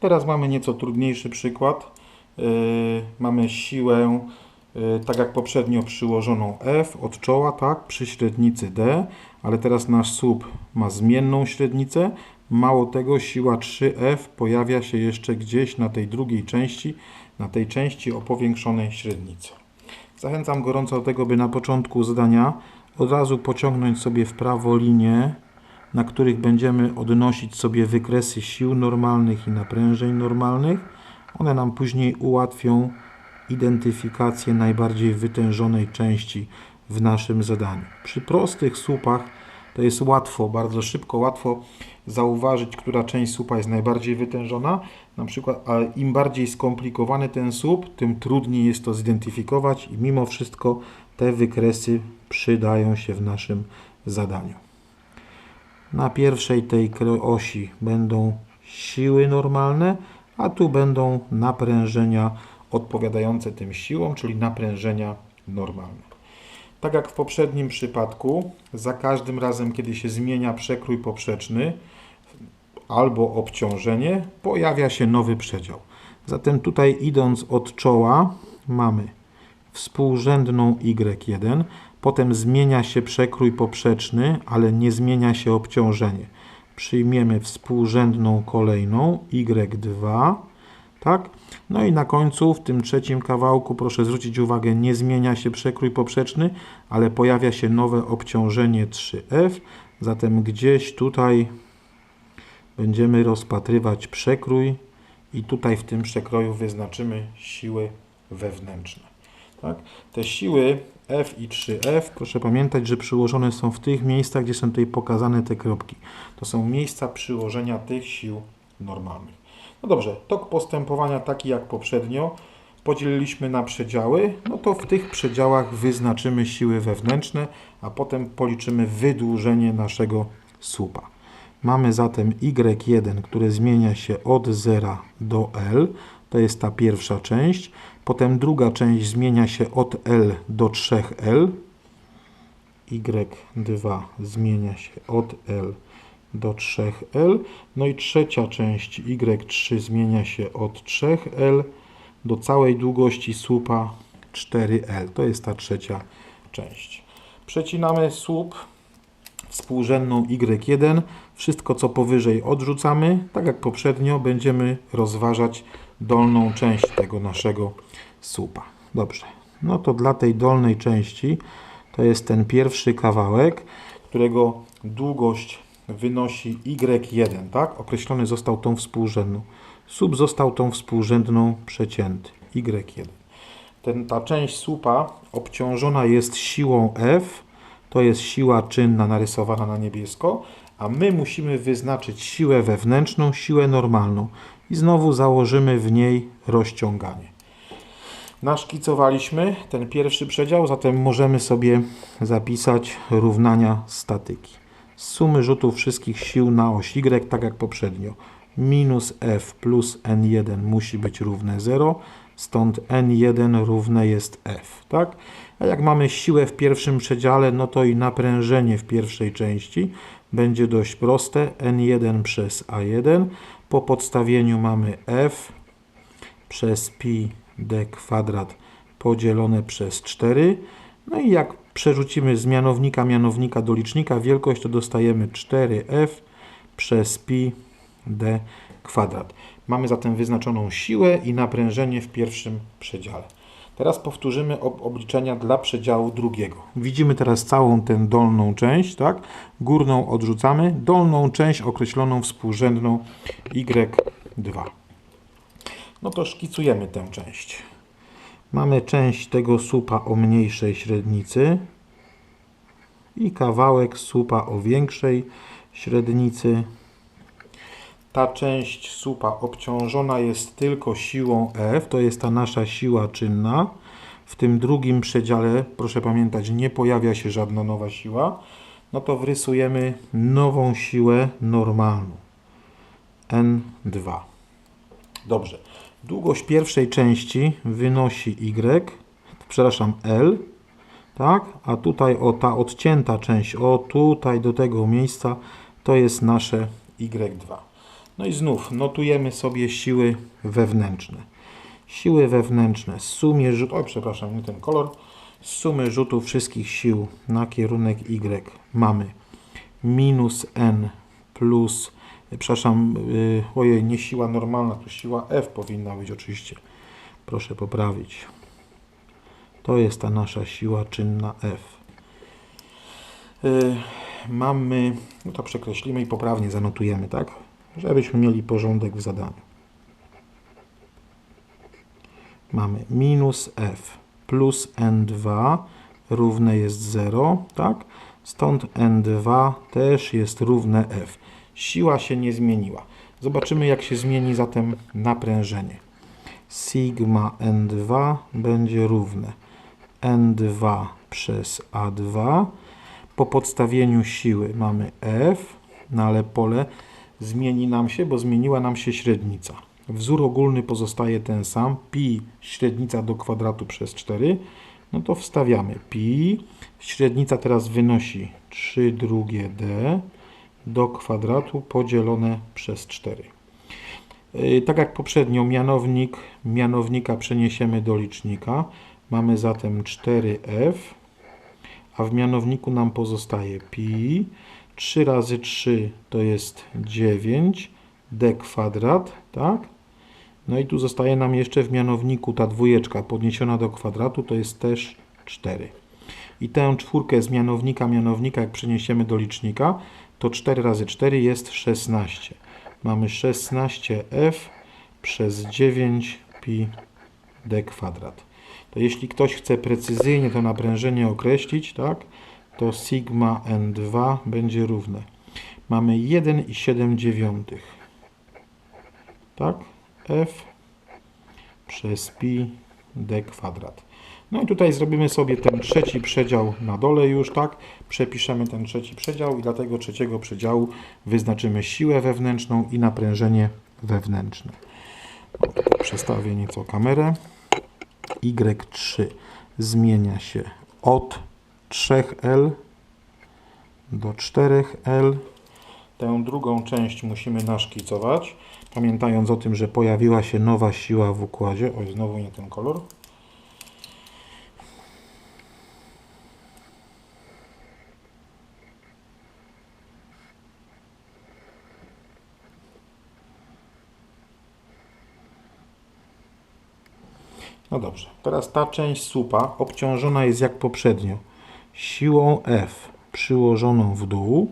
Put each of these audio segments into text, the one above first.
Teraz mamy nieco trudniejszy przykład. Yy, mamy siłę, yy, tak jak poprzednio, przyłożoną F od czoła, tak, przy średnicy D, ale teraz nasz słup ma zmienną średnicę. Mało tego, siła 3F pojawia się jeszcze gdzieś na tej drugiej części, na tej części o powiększonej średnicy. Zachęcam gorąco do tego, by na początku zadania od razu pociągnąć sobie w prawo linie, na których będziemy odnosić sobie wykresy sił normalnych i naprężeń normalnych. One nam później ułatwią identyfikację najbardziej wytężonej części w naszym zadaniu. Przy prostych słupach to jest łatwo, bardzo szybko, łatwo zauważyć, która część słupa jest najbardziej wytężona. Na przykład, im bardziej skomplikowany ten słup, tym trudniej jest to zidentyfikować i mimo wszystko te wykresy przydają się w naszym zadaniu. Na pierwszej tej osi będą siły normalne, a tu będą naprężenia odpowiadające tym siłom, czyli naprężenia normalne. Tak jak w poprzednim przypadku, za każdym razem, kiedy się zmienia przekrój poprzeczny albo obciążenie, pojawia się nowy przedział. Zatem tutaj idąc od czoła mamy współrzędną y1, potem zmienia się przekrój poprzeczny, ale nie zmienia się obciążenie. Przyjmiemy współrzędną kolejną y2, tak? No i na końcu, w tym trzecim kawałku, proszę zwrócić uwagę, nie zmienia się przekrój poprzeczny, ale pojawia się nowe obciążenie 3F. Zatem gdzieś tutaj będziemy rozpatrywać przekrój i tutaj w tym przekroju wyznaczymy siły wewnętrzne. Tak? Te siły F i 3F, proszę pamiętać, że przyłożone są w tych miejscach, gdzie są tutaj pokazane te kropki. To są miejsca przyłożenia tych sił normalnych. No dobrze, tok postępowania taki jak poprzednio podzieliliśmy na przedziały, no to w tych przedziałach wyznaczymy siły wewnętrzne, a potem policzymy wydłużenie naszego słupa. Mamy zatem y1, które zmienia się od 0 do L, to jest ta pierwsza część. Potem druga część zmienia się od L do 3L. Y2 zmienia się od L do 3L. No i trzecia część Y3 zmienia się od 3L do całej długości słupa 4L. To jest ta trzecia część. Przecinamy słup współrzędną Y1. Wszystko co powyżej odrzucamy. Tak jak poprzednio będziemy rozważać dolną część tego naszego słupa. Dobrze. No to dla tej dolnej części to jest ten pierwszy kawałek, którego długość wynosi y1, tak? Określony został tą współrzędną. Słup został tą współrzędną przecięty. y1. Ten, ta część słupa obciążona jest siłą F, to jest siła czynna narysowana na niebiesko, a my musimy wyznaczyć siłę wewnętrzną, siłę normalną i znowu założymy w niej rozciąganie. Naszkicowaliśmy ten pierwszy przedział, zatem możemy sobie zapisać równania statyki. Z sumy rzutów wszystkich sił na oś Y, tak jak poprzednio, minus F plus N1 musi być równe 0, stąd N1 równe jest F, tak? A jak mamy siłę w pierwszym przedziale, no to i naprężenie w pierwszej części będzie dość proste. N1 przez A1. Po podstawieniu mamy F przez pi d kwadrat podzielone przez 4. No i jak przerzucimy z mianownika mianownika do licznika wielkość, to dostajemy 4f przez pi d kwadrat. Mamy zatem wyznaczoną siłę i naprężenie w pierwszym przedziale. Teraz powtórzymy ob obliczenia dla przedziału drugiego. Widzimy teraz całą tę dolną część, tak? Górną odrzucamy, dolną część określoną współrzędną y2. No to szkicujemy tę część. Mamy część tego słupa o mniejszej średnicy i kawałek słupa o większej średnicy. Ta część słupa obciążona jest tylko siłą F, to jest ta nasza siła czynna. W tym drugim przedziale, proszę pamiętać, nie pojawia się żadna nowa siła. No to wrysujemy nową siłę normalną. N2. Dobrze. Długość pierwszej części wynosi y, przepraszam, L, tak? A tutaj o ta odcięta część, o tutaj do tego miejsca, to jest nasze y2. No i znów notujemy sobie siły wewnętrzne. Siły wewnętrzne. Sumie rzut, oj przepraszam, nie ten kolor. Z sumy rzutów wszystkich sił na kierunek Y mamy minus n plus, przepraszam, yy, ojej, nie siła normalna, to siła F powinna być oczywiście. Proszę poprawić. To jest ta nasza siła czynna F. Yy, mamy, no to przekreślimy i poprawnie zanotujemy, tak? Żebyśmy mieli porządek w zadaniu. Mamy minus F plus N2 równe jest 0, tak? Stąd N2 też jest równe F. Siła się nie zmieniła. Zobaczymy, jak się zmieni zatem naprężenie. Sigma N2 będzie równe N2 przez A2. Po podstawieniu siły mamy F, no ale pole zmieni nam się, bo zmieniła nam się średnica. Wzór ogólny pozostaje ten sam, pi średnica do kwadratu przez 4, no to wstawiamy pi, średnica teraz wynosi 3 drugie d do kwadratu podzielone przez 4. Yy, Tak jak poprzednio, mianownik mianownika przeniesiemy do licznika. Mamy zatem 4f, a w mianowniku nam pozostaje pi. 3 razy 3 to jest 9 d kwadrat, tak? No i tu zostaje nam jeszcze w mianowniku ta dwójeczka podniesiona do kwadratu, to jest też 4. I tę czwórkę z mianownika mianownika, jak przeniesiemy do licznika, to 4 razy 4 jest 16. Mamy 16f przez 9 pi d kwadrat. To jeśli ktoś chce precyzyjnie to naprężenie określić, tak, to sigma n2 będzie równe. Mamy 1,7 dziewiątych. Tak? f przez pi d kwadrat. No i tutaj zrobimy sobie ten trzeci przedział na dole już, tak? Przepiszemy ten trzeci przedział i dla tego trzeciego przedziału wyznaczymy siłę wewnętrzną i naprężenie wewnętrzne. Przestawię nieco kamerę. Y3 zmienia się od 3L do 4L. Tę drugą część musimy naszkicować, pamiętając o tym, że pojawiła się nowa siła w układzie. Oj, znowu nie ten kolor. No dobrze, teraz ta część słupa obciążona jest jak poprzednio siłą F przyłożoną w dół,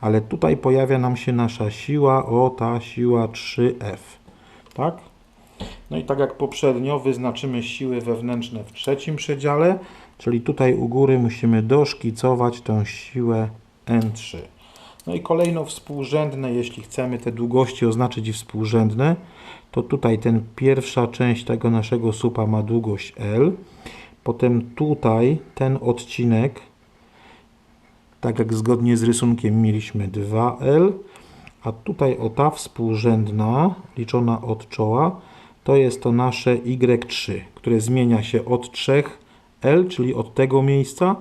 ale tutaj pojawia nam się nasza siła, o ta siła 3F, tak? No i tak jak poprzednio wyznaczymy siły wewnętrzne w trzecim przedziale, czyli tutaj u góry musimy doszkicować tę siłę N3. No i kolejno współrzędne, jeśli chcemy te długości oznaczyć i współrzędne, to tutaj ten pierwsza część tego naszego słupa ma długość L. Potem tutaj ten odcinek, tak jak zgodnie z rysunkiem mieliśmy 2L, a tutaj o ta współrzędna, liczona od czoła, to jest to nasze Y3, które zmienia się od 3L, czyli od tego miejsca,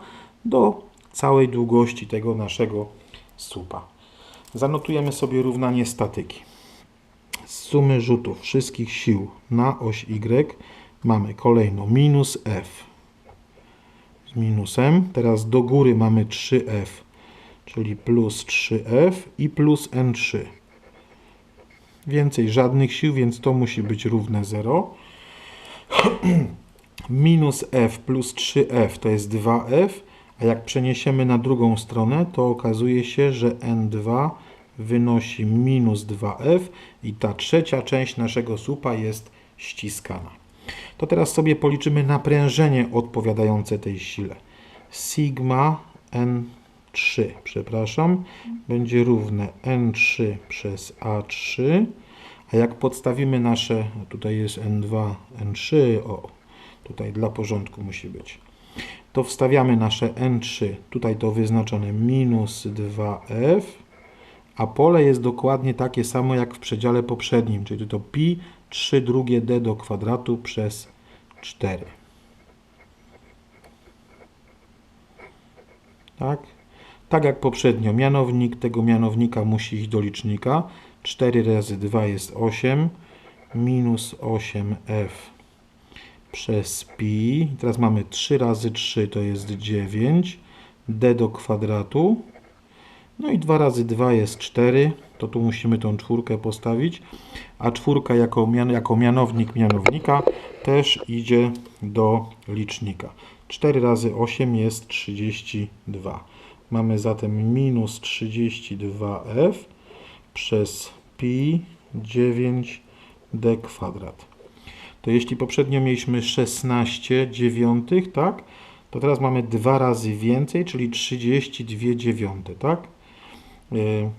do całej długości tego naszego słupa. Zanotujemy sobie równanie statyki. Z sumy rzutów wszystkich sił na oś Y mamy kolejno minus F minusem. Teraz do góry mamy 3F, czyli plus 3F i plus N3. Więcej żadnych sił, więc to musi być równe 0. minus F plus 3F to jest 2F, a jak przeniesiemy na drugą stronę, to okazuje się, że N2 wynosi minus 2F i ta trzecia część naszego słupa jest ściskana. To teraz sobie policzymy naprężenie odpowiadające tej sile. Sigma N3, przepraszam, będzie równe N3 przez A3, a jak podstawimy nasze, tutaj jest N2, N3, o, tutaj dla porządku musi być, to wstawiamy nasze N3, tutaj to wyznaczone minus 2F, a pole jest dokładnie takie samo jak w przedziale poprzednim, czyli to pi 3 drugie d do kwadratu przez 4. Tak? Tak jak poprzednio, mianownik tego mianownika musi iść do licznika, 4 razy 2 jest 8, minus 8f przez pi. Teraz mamy 3 razy 3 to jest 9, d do kwadratu. No i 2 razy 2 jest 4, to tu musimy tą czwórkę postawić, a czwórka jako, mian, jako mianownik mianownika też idzie do licznika. 4 razy 8 jest 32. Mamy zatem minus 32f przez pi 9d kwadrat. To jeśli poprzednio mieliśmy 16 dziewiątych, tak? To teraz mamy dwa razy więcej, czyli 32 dziewiąte, tak? Yy,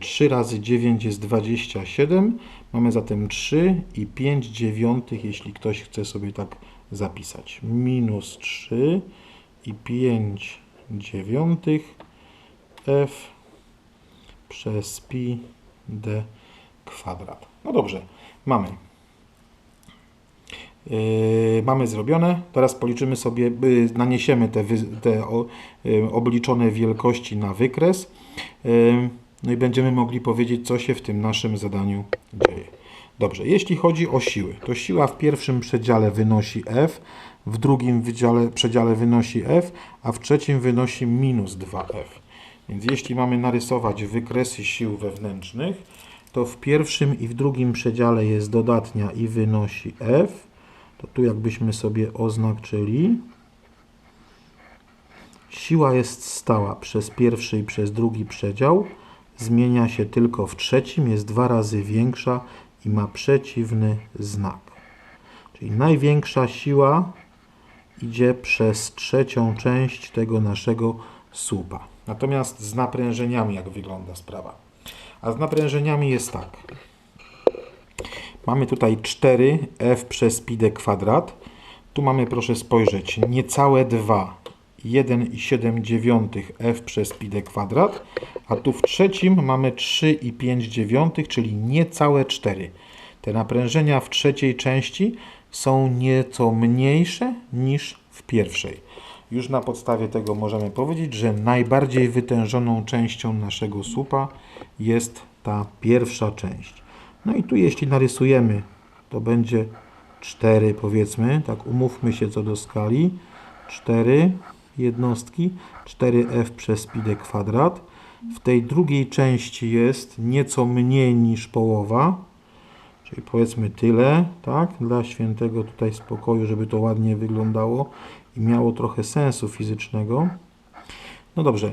3 razy 9 jest 27. Mamy zatem 3 i 5 dziewiątych, jeśli ktoś chce sobie tak zapisać. Minus 3 i 5 dziewiątych f przez pi d kwadrat. No dobrze, mamy. Yy, mamy zrobione. Teraz policzymy sobie, yy, naniesiemy te, wy, te o, yy, obliczone wielkości na wykres. Yy, no i będziemy mogli powiedzieć, co się w tym naszym zadaniu dzieje. Dobrze, jeśli chodzi o siły, to siła w pierwszym przedziale wynosi F, w drugim wydziale, przedziale wynosi F, a w trzecim wynosi minus 2F. Więc jeśli mamy narysować wykresy sił wewnętrznych, to w pierwszym i w drugim przedziale jest dodatnia i wynosi F. To tu jakbyśmy sobie oznaczyli. Siła jest stała przez pierwszy i przez drugi przedział. Zmienia się tylko w trzecim, jest dwa razy większa i ma przeciwny znak. Czyli największa siła idzie przez trzecią część tego naszego słupa. Natomiast z naprężeniami jak wygląda sprawa? A z naprężeniami jest tak. Mamy tutaj 4f przez pi d kwadrat. Tu mamy, proszę spojrzeć, niecałe 2, 1,7 f przez pi d kwadrat, a tu w trzecim mamy 3,5, czyli niecałe 4. Te naprężenia w trzeciej części są nieco mniejsze niż w pierwszej. Już na podstawie tego możemy powiedzieć, że najbardziej wytężoną częścią naszego słupa jest ta pierwsza część. No i tu jeśli narysujemy, to będzie 4 powiedzmy, tak umówmy się co do skali, 4 jednostki, 4f przez pi d kwadrat. W tej drugiej części jest nieco mniej niż połowa, czyli powiedzmy tyle, tak, dla świętego tutaj spokoju, żeby to ładnie wyglądało i miało trochę sensu fizycznego. No dobrze,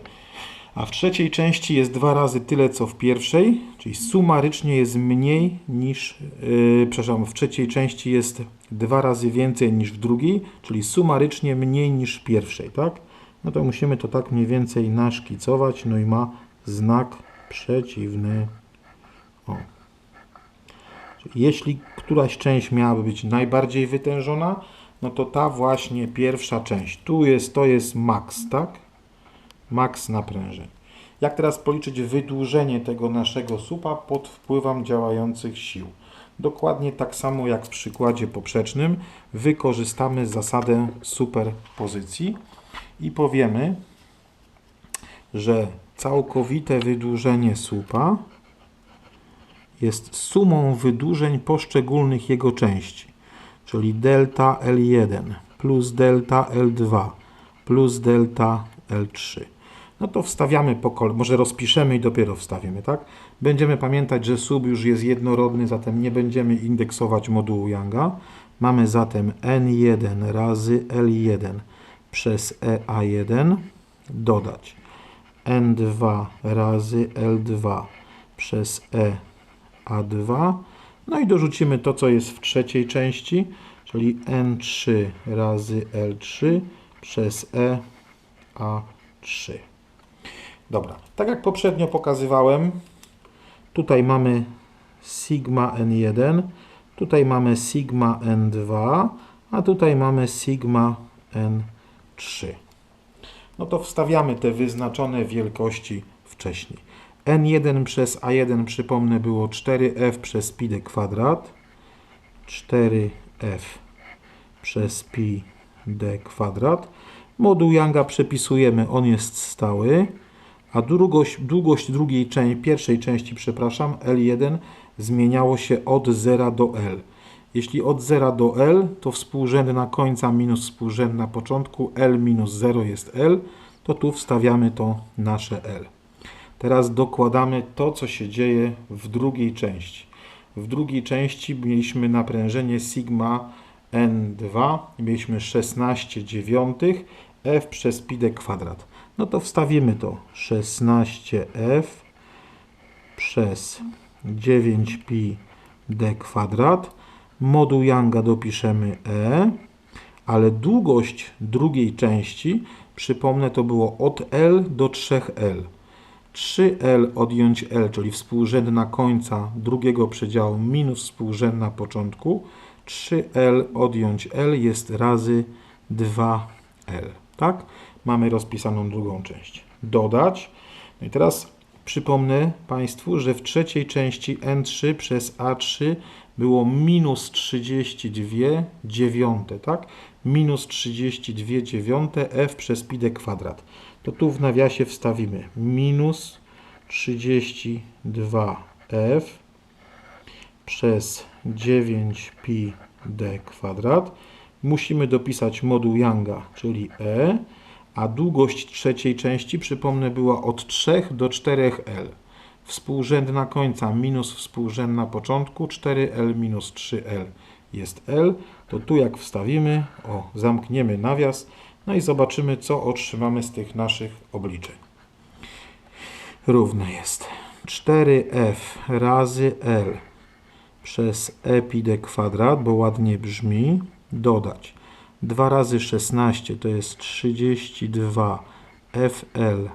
a w trzeciej części jest dwa razy tyle, co w pierwszej, czyli sumarycznie jest mniej niż, yy, przepraszam, w trzeciej części jest dwa razy więcej niż w drugiej, czyli sumarycznie mniej niż w pierwszej, tak? No to musimy to tak mniej więcej naszkicować, no i ma znak przeciwny. O. Jeśli któraś część miałaby być najbardziej wytężona, no to ta właśnie pierwsza część. Tu jest, to jest max, tak? Max naprężeń. Jak teraz policzyć wydłużenie tego naszego supa pod wpływem działających sił? Dokładnie tak samo jak w przykładzie poprzecznym wykorzystamy zasadę superpozycji i powiemy, że całkowite wydłużenie słupa jest sumą wydłużeń poszczególnych jego części, czyli delta L1 plus delta L2 plus delta L3. No to wstawiamy po kolei, może rozpiszemy i dopiero wstawimy, tak? Będziemy pamiętać, że sub już jest jednorodny, zatem nie będziemy indeksować modułu Younga. Mamy zatem N1 razy L1 przez EA1 dodać N2 razy L2 przez EA2 no i dorzucimy to, co jest w trzeciej części, czyli N3 razy L3 przez EA3. Dobra, tak jak poprzednio pokazywałem, tutaj mamy sigma N1, tutaj mamy sigma N2, a tutaj mamy sigma N3. No to wstawiamy te wyznaczone wielkości wcześniej. N1 przez A1, przypomnę, było 4F przez pi kwadrat. 4F przez pi d kwadrat. Moduł Younga przepisujemy, on jest stały a długość, długość drugiej części, pierwszej części, przepraszam, L1 zmieniało się od 0 do L. Jeśli od 0 do L, to współrzędna końca minus współrzędna początku, L minus 0 jest L, to tu wstawiamy to nasze L. Teraz dokładamy to, co się dzieje w drugiej części. W drugiej części mieliśmy naprężenie sigma N2, mieliśmy 16 dziewiątych, F przez pi d kwadrat. No to wstawimy to 16F przez 9pi d kwadrat. Moduł Younga dopiszemy E, ale długość drugiej części, przypomnę, to było od L do 3L. 3L odjąć L, czyli współrzędna końca drugiego przedziału minus współrzędna początku. 3L odjąć L jest razy 2L. Tak? Mamy rozpisaną drugą część. Dodać. No i teraz przypomnę Państwu, że w trzeciej części N3 przez A3 było minus 32 dziewiąte, tak? Minus 32 dziewiąte F przez pi d kwadrat. To tu w nawiasie wstawimy minus 32F przez 9pi d kwadrat. Musimy dopisać moduł Younga, czyli E, a długość trzeciej części, przypomnę, była od 3 do 4L. Współrzędna końca minus współrzędna początku, 4L minus 3L jest L. To tu jak wstawimy, o, zamkniemy nawias, no i zobaczymy, co otrzymamy z tych naszych obliczeń. Równe jest 4F razy L przez e pi d kwadrat, bo ładnie brzmi, dodać 2 razy 16 to jest 32 FL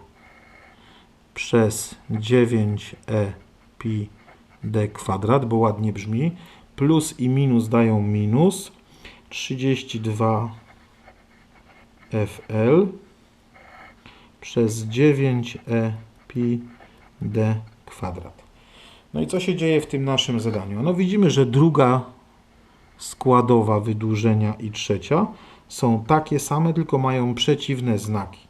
przez 9e pi d kwadrat, bo ładnie brzmi, plus i minus dają minus 32 FL przez 9e pi d kwadrat. No i co się dzieje w tym naszym zadaniu? No widzimy, że druga składowa wydłużenia i trzecia są takie same, tylko mają przeciwne znaki.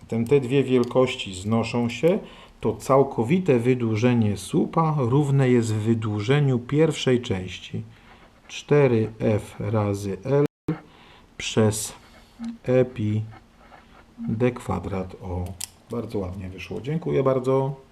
Zatem te dwie wielkości znoszą się, to całkowite wydłużenie słupa równe jest wydłużeniu pierwszej części 4f razy L przez e pi d kwadrat. O, bardzo ładnie wyszło. Dziękuję bardzo.